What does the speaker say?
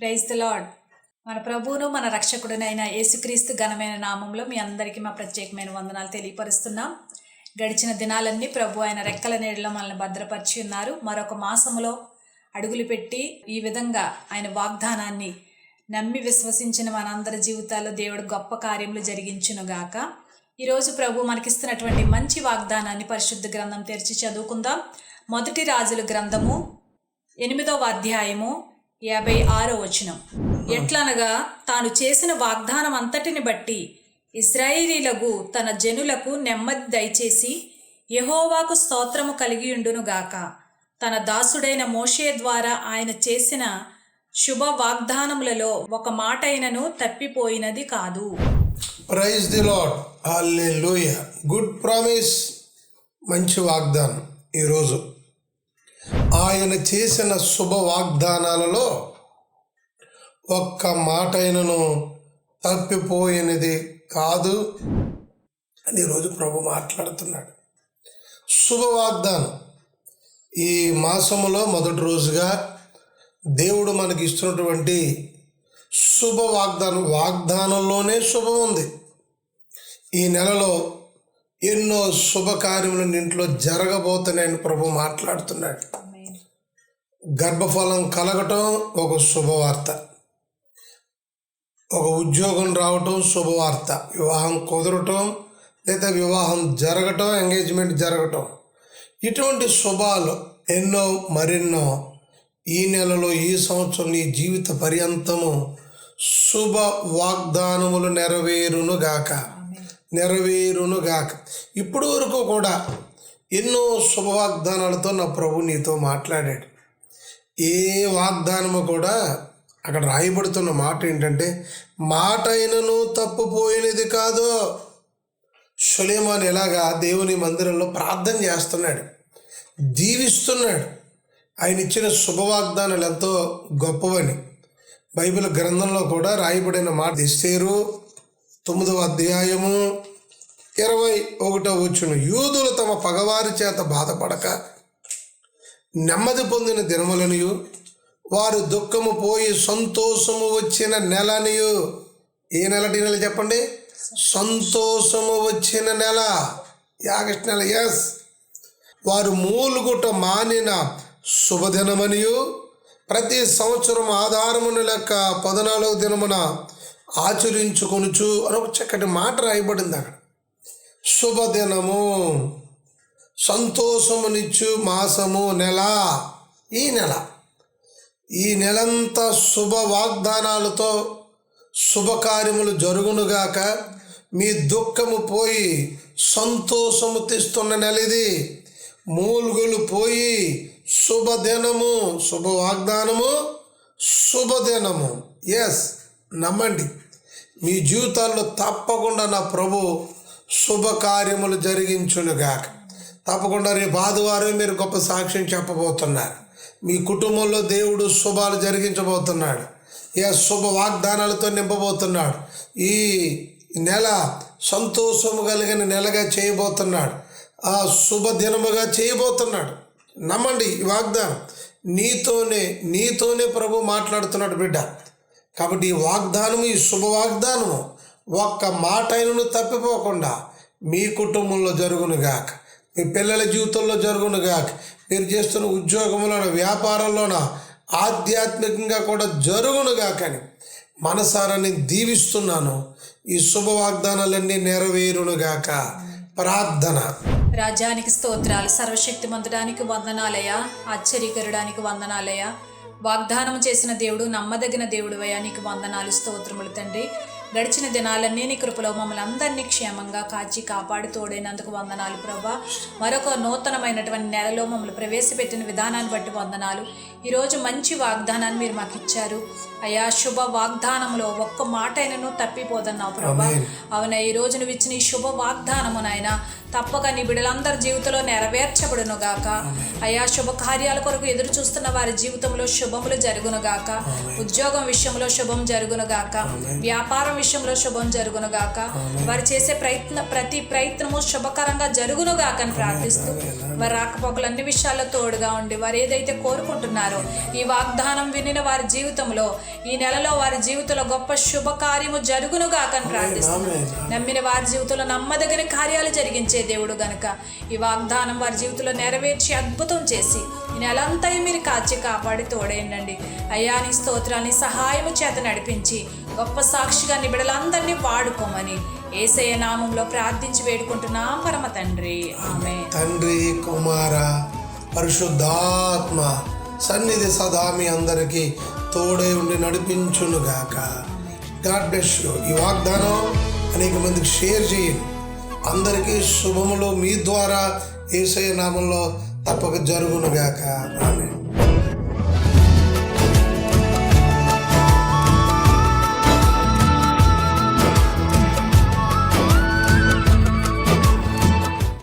Praise the lord మన ప్రభువును మన రక్షకుడునైన యేసుక్రీస్తు ఘనమైన నామంలో మీ అందరికీ మా ప్రత్యేకమైన వందనాలు తెలియపరుస్తున్నాం. గడిచిన దినాలన్నీ ప్రభు ఆయన రెక్కల నీడలో మనల్ని భద్రపరిచి ఉన్నారు. మరొక మాసంలో అడుగులు పెట్టి ఈ విధంగా ఆయన వాగ్దానాన్ని నమ్మి విశ్వసించిన మనందరి జీవితాల్లో దేవుడు గొప్ప కార్యములు జరిగించునుగాక ఈరోజు ప్రభు మనకిస్తున్నటువంటి మంచి వాగ్దానాన్ని పరిశుద్ధ గ్రంథం తెరిచి చదువుకుందాం. మొదటి రాజుల గ్రంథము ఎనిమిదవ అధ్యాయము యాభై ఆరో వచనం. ఎట్లనగా తాను చేసిన వాగ్దానం అంతటిని బట్టి ఇస్రాయేలీలకు తన జనులకు నెమ్మది దయచేసి యహోవాకు స్తోత్రము కలిగి ఉండునుగాక తన దాసుడైన మోషే ద్వారా ఆయన చేసిన శుభ వాగ్దానములలో ఒక మాట అయినను తప్పిపోయినది కాదు. Praise the lord hallelujah good promise మంచి వాగ్దానం ఈరోజు. ఆయన చేసిన శుభ వాగ్దానాలలో ఒక్క మాటైనను తప్పిపోయినది కాదు అని ఈరోజు ప్రభు మాట్లాడుతున్నాడు. శుభ వాగ్దానం ఈ మాసములో మొదటి రోజుగా దేవుడు మనకి ఇస్తున్నటువంటి శుభ వాగ్దానం వాగ్దానంలోనే శుభం ఉంది. ఈ నెలలో ఎన్నో శుభకార్యములు ఇంట్లో జరగబోతున్నాయని ప్రభు మాట్లాడుతున్నాడు. గర్భఫలం కలగటం ఒక శుభవార్త. ఒక ఉద్యోగం రావటం శుభవార్త. వివాహం కుదరటం లేదా వివాహం జరగటం ఎంగేజ్మెంట్ జరగటం. ఇటువంటి శుభాలు ఎన్నో మరెన్నో ఈ నెలలో ఈ సంవత్సరం నీ జీవిత పర్యంతము శుభ వాగ్దానములు నెరవేరును గాక. నెరవేరును గాక. ఇప్పుడు వరకు కూడా ఎన్నో శుభ వాగ్దానాలతో నా ప్రభు నీతో మాట్లాడాడు. ఏ వాగ్దానము కూడా అక్కడ రాయబడుతున్న మాట ఏంటంటే మాట అయినను తప్పుపోయినది కాదు. సులేమాన్ ఎలాగా దేవుని మందిరంలో ప్రార్థన చేస్తున్నాడు దీవిస్తున్నాడు ఆయన ఇచ్చిన శుభవాగ్దానాలు ఎంతో గొప్పవని బైబిల్ గ్రంథంలో కూడా రాయబడిన మాట ఇస్తేరు తొమ్మిదవ అధ్యాయము ఇరవై ఒకటో వచ్చును యూదులు తమ పగవారి చేత బాధపడక నెమ్మది పొందిన దినములనియు వారు దుఃఖము పోయి సంతోషము వచ్చిన నెలనియు. ఏ నెలటి నెల చెప్పండి? సంతోషము వచ్చిన నెల. యాగస్ట్ నెల ఎస్ వారు మూలుగుట మానిన శుభదినమనియు. ప్రతి సంవత్సరం ఆధారమును లెక్క పద్నాలుగు దినమున ఆచరించుకొనుచు అని ఒక చక్కటి మాట రాయబడింది అక్కడ. శుభదినము. సంతోషమునిచ్చు మాసము నెల ఈ నెల. ఈ నెలంతా శుభ వాగ్దానాలతో శుభకార్యములు జరుగునుగాక మీ దుఃఖము పోయి సంతోషము తెస్తున్న నెల ఇది మూలుగులు పోయి శుభదినము శుభ వాగ్దానము శుభదినము. ఎస్ నమ్మండి. మీ జీవితాల్లో తప్పకుండా నా ప్రభు శుభకార్యములు జరిగించునుగాక. తప్పకుండా రేపు ఆదివారం మీరు గొప్ప సాక్ష్యం చెప్పబోతున్నారు. మీ కుటుంబంలో దేవుడు శుభాలు జరిగించబోతున్నాడు. ఏ శుభ వాగ్దానాలతో నింపబోతున్నాడు. ఈ నెల సంతోషము కలిగిన నెలగా చేయబోతున్నాడు. ఆ శుభ దినముగా చేయబోతున్నాడు. నమ్మండి ఈ వాగ్దానం. నీతోనే నీతోనే ప్రభు మాట్లాడుతున్నాడు బిడ్డ. కాబట్టి ఈ వాగ్దానము ఈ శుభ వాగ్దానము ఒక్క మాట అయినను తప్పిపోకుండా మీ కుటుంబంలో జరుగునుగాక. మీ పిల్లల జీవితంలో జరుగునుగాక మీరు చేస్తున్న ఉద్యోగంలోన వ్యాపారంలోన ఆధ్యాత్మికంగా కూడా జరుగునుగాకని మనసారాన్ని దీవిస్తున్నాను. ఈ శుభ వాగ్దానాలన్నీ నెరవేరునుగాక ప్రార్థన. రాజ్యానికి స్తోత్రాలు. సర్వశక్తిమంతుడానికి వందనాలయ ఆశ్చర్యకరడానికి వందనాలయ వాగ్దానం చేసిన దేవుడు నమ్మదగిన దేవుడు నీకు వందనాలు స్తోత్రములు తండ్రి. గడిచిన దినాలన్నీ నీ కృపలో మమ్మల్ని అందరినీ క్షేమంగా కాచి కాపాడి తోడైనందుకు వందనాలు ప్రభా. మరొక నూతనమైనటువంటి నెలలో మమ్మల్ని ప్రవేశపెట్టిన విధానాన్ని బట్టి వందనాలు. ఈరోజు మంచి వాగ్దానాన్ని మీరు మాకు ఇచ్చారు. అయా శుభ వాగ్దానంలో ఒక్క మాట అయినను తప్పిపోదన్నావు ప్రభా. అవునా ఈ రోజు నువ్వు ఇచ్చిన ఈ శుభ వాగ్దానము నాయన తప్పక నీ బిడ్డలందరి జీవితంలో నెరవేర్చబడును గాక. అయా శుభ కార్యాల కొరకు ఎదురు చూస్తున్న వారి జీవితంలో శుభములు జరుగును గాక. ఉద్యోగం విషయంలో శుభం జరుగును గాక. వ్యాపారం విషయంలో శుభం జరుగునుగాక. వారు చేసే ప్రయత్న ప్రతి ప్రయత్నము శుభకరంగా జరుగునుగాక అని ప్రార్థిస్తూ వారి రాకపోకలు అన్ని విషయాల్లో తోడుగా ఉండి వారు ఏదైతే కోరుకుంటున్నారో ఈ వాగ్దానం వినిన వారి జీవితంలో ఈ నెలలో వారి జీవితంలో గొప్ప శుభకార్యము జరుగునుగాక అని ప్రార్థిస్తున్నాం నమ్మిన వారి జీవితంలో నమ్మదగిన కార్యాలు జరిగించే దేవుడు గనుక ఈ వాగ్దానం వారి జీవితంలో నెరవేర్చి అద్భుతం చేసి ఈ నెలంతా మీరు కాచి కాపాడి తోడేయండి అయ్యా నీ స్తోత్రాన్ని సహాయము చేత నడిపించి గొప్ప సాక్షిగా నీ బిడ్డలందరినీ వాడుకోమని ఏసయ్య నామంలో ప్రార్థించి వేడుకుంటున్నాం పరమ తండ్రి. ఆమె తండ్రి కుమార పరిశుద్ధాత్మ సన్నిధి సదా మీ అందరికీ తోడై ఉండి నడిపించునుగాక. God bless you. ఈ వాగ్దానం అనేక మందికి షేర్ చేయండి. అందరికీ శుభములు మీ ద్వారా ఏసయ నామంలో తప్పక జరుగునుగాక. ఆమె